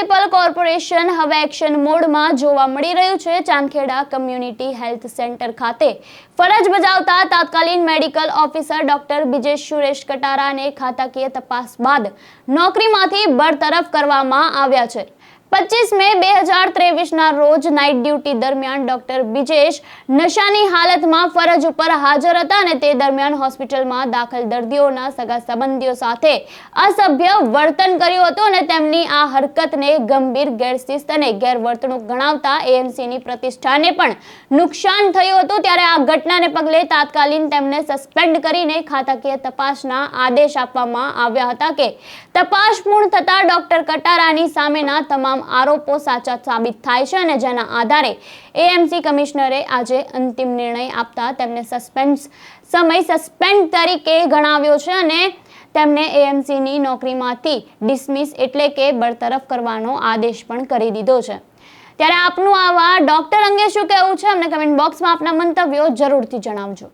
Municipal corporation હવે action મોડમાં જોવા મળી રહ્યું છે. ચાંદખેડા કમ્યુનિટી હેલ્થ સેન્ટર ખાતે ફરજ બજાવતા તાત્કાલિન medical officer doctor Bijesh Suresh કટારાને ખાતાકીય તપાસ બાદ નોકરીમાંથી બરતરફ કરવામાં આવ્યા છે. પચીસ મે બે હજાર ત્રેવીસના રોજ નાઇટ ડ્યુટી દરમિયાન ડોક્ટર બિજેશ નશાની હાલતમાં ફરજ ઉપર હાજર હતા અને તે દરમિયાન હોસ્પિટલમાં દાખલ દર્દીઓના સગા સંબંધીઓ સાથે અસભ્ય વર્તન કર્યું હતું અને તેમની આ હરકતને ગંભીર ગેરશિસ્ત અને ગેરવર્તણૂક ગણાવતા એએમસીની પ્રતિષ્ઠાને પણ નુકસાન થયું હતું. ત્યારે આ ઘટનાને પગલે તાત્કાલિક તેમને સસ્પેન્ડ કરીને ખાતાકીય તપાસના આદેશ આપવામાં આવ્યા હતા કે તપાસ પૂર્ણ થતા ડોક્ટર કટારાની સામેના તમામ આરોપો સાચા સાબિત થાય છે અને જેના આધારે એએમસી કમિશનરે આજે અંતિમ નિર્ણય આપતા તેમને સસ્પેન્સ, સમય સસ્પેન્ડ તરીકે ગણાવ્યો છે અને તેમને એએમસીની નોકરીમાંથી ડિસમિસ એટલે કે બરતરફ કરવાનો આદેશ પણ કરી દીધો છે. ત્યારે આપનું આવા ડોક્ટર અંગે શું કહેવું છે? અમને કમેન્ટ બોક્સમાં આપના મંતવ્યો જરૂરથી જણાવજો.